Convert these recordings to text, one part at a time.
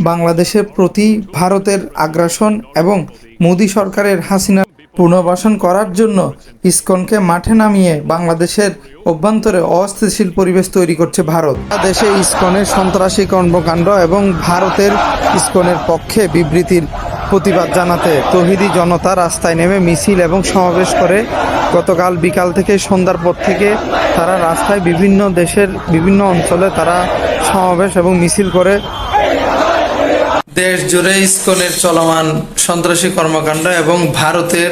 বাংলাদেশের প্রতি ভারতের আগ্রাসন এবং মোদী সরকারের হাসিনা পুনর্বাসন করার জন্য ইসকনকে মাঠে নামিয়ে বাংলাদেশের অভ্যন্তরে অস্থিতিশীল পরিবেশ তৈরি করছে ভারত। দেশে ইসকনের সন্ত্রাসী কর্মকাণ্ড এবং ভারতের ইসকনের পক্ষে বিবৃতির প্রতিবাদ জানাতে তহিদি জনতা রাস্তায় নেমে মিছিল এবং সমাবেশ করে। গতকাল বিকাল থেকে সন্ধ্যার পর থেকে তারা রাস্তায় বিভিন্ন দেশের বিভিন্ন অঞ্চলে তারা সমাবেশ এবং মিছিল করে। দেশ জুড়ে ইসকনের চলমান সন্ত্রাসী কর্মকাণ্ড এবং ভারতের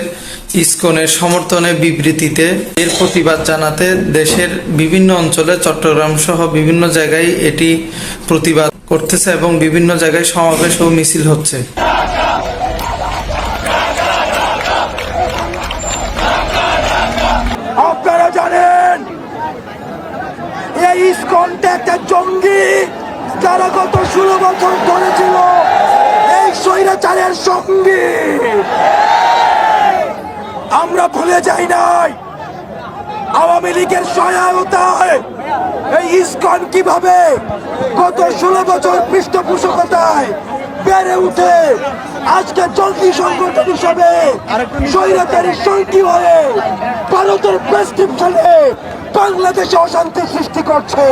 ইসকনের সমর্থনে বিবৃতিতে এর প্রতিবাদ জানাতে দেশের বিভিন্ন অঞ্চলে চট্টগ্রাম সহ বিভিন্ন জায়গায় এটি প্রতিবাদ করতেছে এবং বিভিন্ন জায়গায় সমাবেশ ও মিছিল হচ্ছে। জানেন, এই একটা জঙ্গি যারা গত ষোলো বছর ধরে ছিল। এই স্বৈরাচারের সঙ্গী। আমরা ভুলে যাই নাই। আওয়ামী লীগের সহায়তায় এই ইস্কন কীভাবে গত ষোলো বছর পৃষ্ঠপোষকতায় বেড়ে উঠে, আজকে জঙ্গি সংগঠন হিসাবে স্বৈরাচারী সঙ্গী হয়ে ভারতের প্রেসক্রিপশনে বাংলাদেশে অশান্তি সৃষ্টি করছে।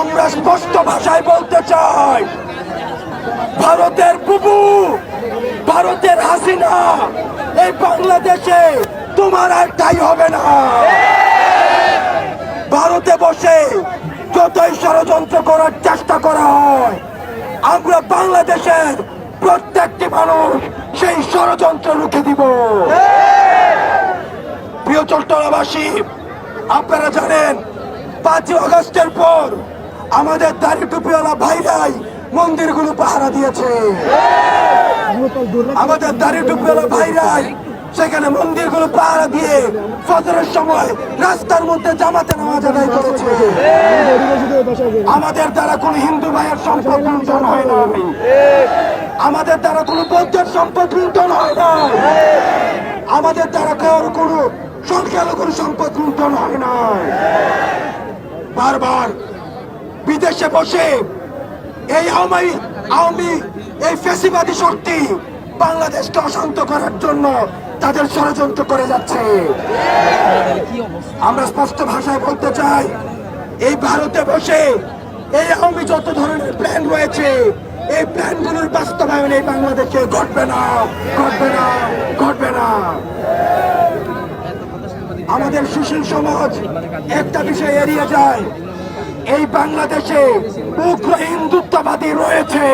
আমরা স্পষ্ট ভাষায় বলতে চাই ভারতের বুবু, ভারতের হাসিনা, এই বাংলাদেশে তোমার আর ঠাই হবে না। ভারতে বসে যতই ষড়যন্ত্র করার চেষ্টা করা হয়, আমরা বাংলাদেশের প্রত্যেকটি মানুষ সেই ষড়যন্ত্র রুখে দিব। প্রিয় চট্টগ্রামবাসী, আপনারা জানেন, পাঁচই আগস্টের পর আমাদের দাড়ি টুপিওয়ালা ভাইরাই মন্দিরগুলো পাহারা দিয়েছে। আমাদের দাড়ি টুপিওয়ালা ভাইরাই সেখানে মন্দিরগুলো পাহারা দিয়ে ফজরের সময় রাস্তার মধ্যে জামাতে নামাজ আদায় করেছে। আমাদের দ্বারা কোনো হিন্দু ভাইয়ের সম্পদ লুণ্ঠন হয় না। আমাদের দ্বারা কোনো বৌদ্ধের সম্পদ লুণ্ঠন হয় না। আমাদের দ্বারা কারোর কোনো সংখ্যালঘুর সম্পদ লুণ্ঠন হয় না। বারবার বিদেশে বসে এই আওয়ামী আওয়ামী, এই ফেসিবাদী শক্তি বাংলাদেশকে অশান্ত করার জন্য তাদের ষড়যন্ত্র করে যাচ্ছে। আমরা স্পষ্ট ভাষায় বলতে চাই, এই ভারতে বসে এই আওয়ামী যত ধরনের প্ল্যান রয়েছে, এই প্ল্যানগুলোর বাস্তবায়ন এই বাংলাদেশে ঘটবে না ঘটবে না ঘটবে না। আমাদের সুশীল সমাজ একটা বিষয় এড়িয়ে যায়, এই বাংলাদেশে উগ্র হিন্দুত্ববাদী রয়েছে।